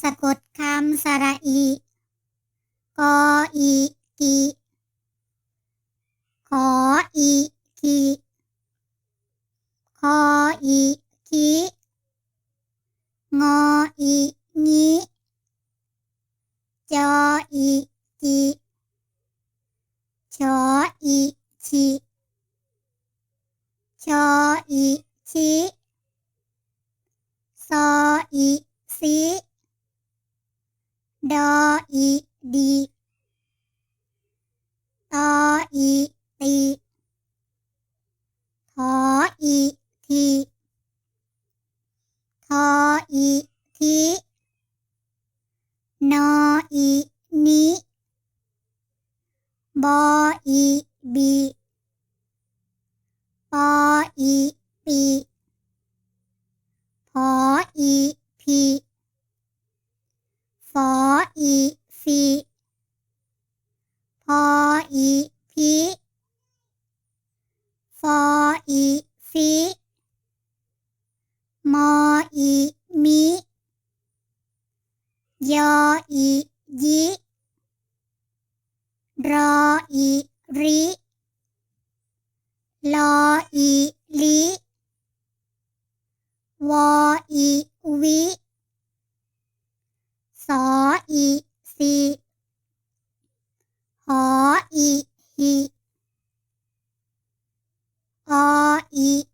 สะกดคำสระอีกออีกิขออีกิคออีกิงออีงิจออีจิชออีชิชออีชิซออีสิ ดออีดีตออีติทออีทีทออีทินออีนิบออีบีปออีปีพออีพีฟ ออีฟีพออีพีฟออีฟีมออีมิยออียิรออีริลออีลิวออีวิ อีซีหออีฮีออี